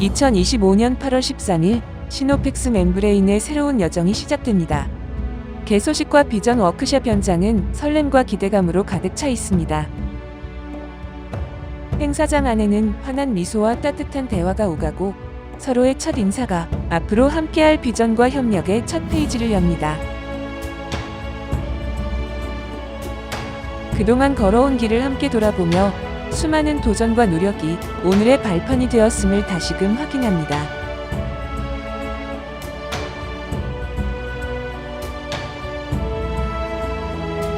2025년 8월 13일 시노펙스 멤브레인의 새로운 여정이 시작됩니다. 개소식과 비전 워크샵 현장은 설렘과 기대감으로 가득 차 있습니다. 행사장 안에는 환한 미소와 따뜻한 대화가 오가고 서로의 첫 인사가 앞으로 함께할 비전과 협력의 첫 페이지를 엽니다. 그동안 걸어온 길을 함께 돌아보며 수많은 도전과 노력이 오늘의 발판이 되었음을 다시금 확인합니다.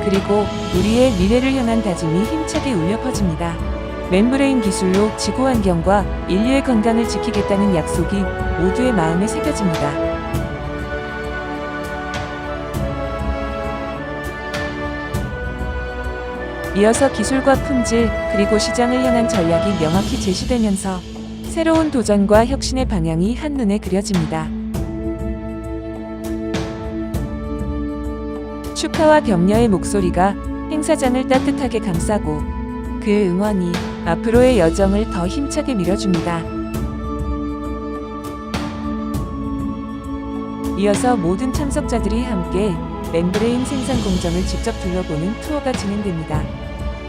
그리고 우리의 미래를 향한 다짐이 힘차게 울려 퍼집니다. 멤브레인 기술로 지구 환경과 인류의 건강을 지키겠다는 약속이 모두의 마음에 새겨집니다. 이어서 기술과 품질 그리고 시장을 향한 전략이 명확히 제시되면서 새로운 도전과 혁신의 방향이 한눈에 그려집니다. 축하와 격려의 목소리가 행사장을 따뜻하게 감싸고 그 응원이 앞으로의 여정을 더 힘차게 밀어줍니다. 이어서 모든 참석자들이 함께 멤브레인 생산 공정을 직접 둘러보는 투어가 진행됩니다.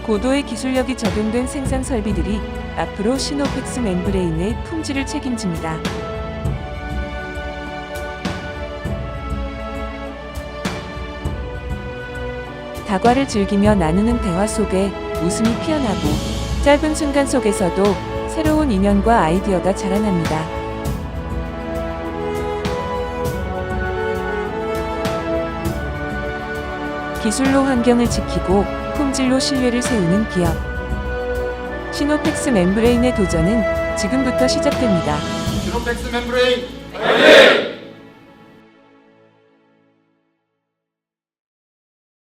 고도의 기술력이 적용된 생산 설비들이 앞으로 시노펙스 멤브레인의 품질을 책임집니다. 다과를 즐기며 나누는 대화 속에 웃음이 피어나고 짧은 순간 속에서도 새로운 인연과 아이디어가 자라납니다. 기술로 환경을 지키고 품질로 신뢰를 세우는 기업. 시노펙스 멤브레인의 도전은 지금부터 시작됩니다. 시노펙스 멤브레인